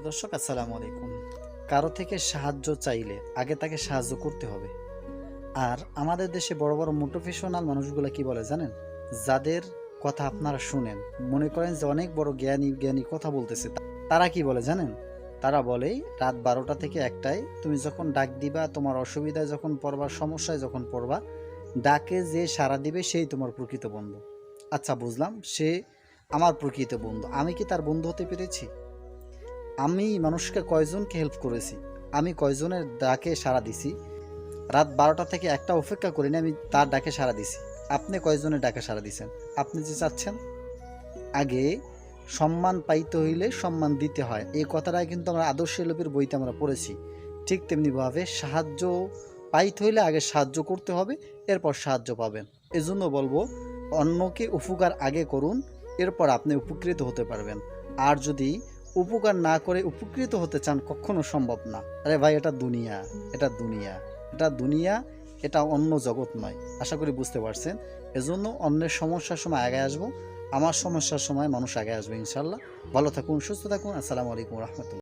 প্রিয় দর্শক, আসসালামু আলাইকুম। কারও থেকে সাহায্য চাইলে আগে তাকে সাহায্য করতে হবে। আর আমাদের দেশে বড় বড় মোটিভেশনাল মানুষগুলো কি বলে জানেন? যাদের কথা আপনারা শুনেন, মনে করেন যে অনেক বড় জ্ঞানী জ্ঞানী কথা বলতেছে তারা কি বলে জানেন? তারা বলে, রাত বারোটা থেকে একটায় তুমি যখন ডাক দিবা, তোমার অসুবিধায় যখন পড়বা, সমস্যায় যখন পড়বা, ডাকে যে সাড়া দিবে সেই তোমার প্রকৃত বন্ধু। আচ্ছা বুঝলাম, সে আমার প্রকৃত বন্ধু। আমি কি তার বন্ধু হতে পেরেছি? আমি মানুষকে কয়জনকে হেল্প করেছি? আমি কয়জনের ডাকে সাড়া দিছি? রাত বারোটা থেকে একটা অপেক্ষা করিনি, আমি তার ডাকে সাড়া দিছি। আপনি কয়জনের ডাকে সাড়া দিছেন? আপনি যে চাচ্ছেন? আগে সম্মান পাইতে হইলে সম্মান দিতে হয়। এই কথাটা কিন্তু আমরা আদর্শ লোপের বইতে আমরা পড়েছি। ঠিক তেমনিভাবে সাহায্য পাইতে হইলে আগে সাহায্য করতে হবে, এরপর সাহায্য পাবেন। এজন্য বলব, অন্যকে উপকার আগে করুন, এরপর আপনি উপকৃত হতে পারবেন। আর যদি উপকার না করে উপকৃত হতে চান কখনো সম্ভব না। আরে ভাই, এটা দুনিয়া এটা দুনিয়া এটা দুনিয়া, এটা অন্য জগৎ নয়। আশা করি বুঝতে পারছেন। এজন্য অন্যের সমস্যার সময় আগে আসব। আমার সমস্যার সময় মানুষ আগে আসবে ইনশাল্লাহ। ভালো থাকুন, সুস্থ থাকুন। আসসালামু আলাইকুম রহমতুল্লাহ।